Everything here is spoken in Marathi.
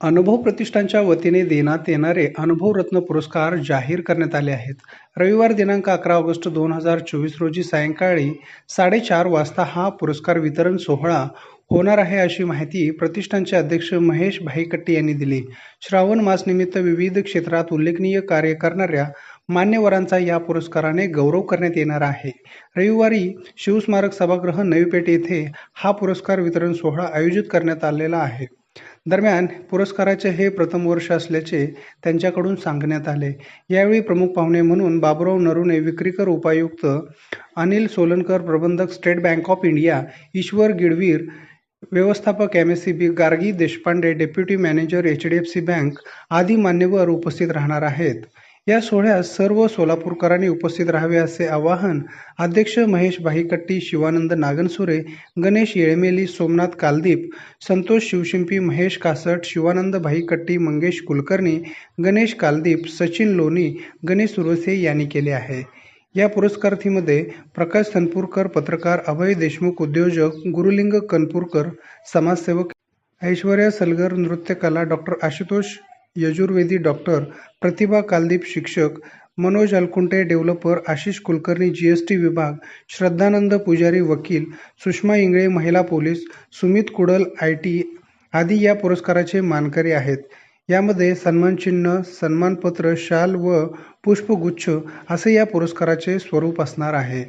अनुभव प्रतिष्ठानच्या वतीने देण्यात येणारे अनुभव रत्न पुरस्कार जाहीर करण्यात आले आहेत. रविवार दिनांक अकरा ऑगस्ट दोन हजार चोवीस रोजी सायंकाळी साडेचार वाजता हा पुरस्कार वितरण सोहळा होणार आहे अशी माहिती प्रतिष्ठानचे अध्यक्ष महेश भाईकट्टी यांनी दिली. श्रावण मासनिमित्त विविध क्षेत्रात उल्लेखनीय कार्य करणाऱ्या मान्यवरांचा या पुरस्काराने गौरव करण्यात येणार आहे. रविवारी शिवस्मारक सभागृह नवी पेठ येथे हा पुरस्कार वितरण सोहळा आयोजित करण्यात आलेला आहे. दरम्यान पुरस्काराचे हे प्रथम वर्ष असल्याचे त्यांच्याकडून सांगण्यात आले. यावेळी प्रमुख पाहुणे म्हणून बाबुराव नरुणे विक्रीकर उपायुक्त अनिल सोलनकर प्रबंधक State Bank of India Ishwar Gidvir व्यवस्थापक M S C B Gargi Deshpande deputy manager H D F C bank आदी मान्यवर उपस्थित राहणार आहेत. या सोहळ्यात सर्व सोलापूरकरांनी उपस्थित राहावे असे आवाहन अध्यक्ष महेश भाईकट्टी शिवानंद नागनसुरे गणेश येळमेली सोमनाथ कालदीप संतोष शिवशिंपी महेश कासट शिवानंद भाईकट्टी मंगेश कुलकर्णी गणेश कालदीप सचिन लोणी गणेश सुरसे यांनी केले आहे. या पुरस्कारार्थीमध्ये प्रकाश तनपूरकर पत्रकार अभय देशमुख उद्योजक गुरुलिंग कनपूरकर समाजसेवक ऐश्वर्या सलगर नृत्यकला डॉक्टर आशुतोष यजुर्वेदी डॉक्टर प्रतिभा कालदीप शिक्षक Manoj Alkunte developer Ashish Kulkarni G S T विभाग श्रद्धानंद पुजारी वकील सुषमा इंगळे महिला police Sumit Kudal I T आदी या पुरस्काराचे मानकरी आहेत. यामध्ये सन्मानचिन्ह सन्मानपत्र शाल व पुष्पगुच्छ असे या पुरस्काराचे स्वरूप असणार आहे.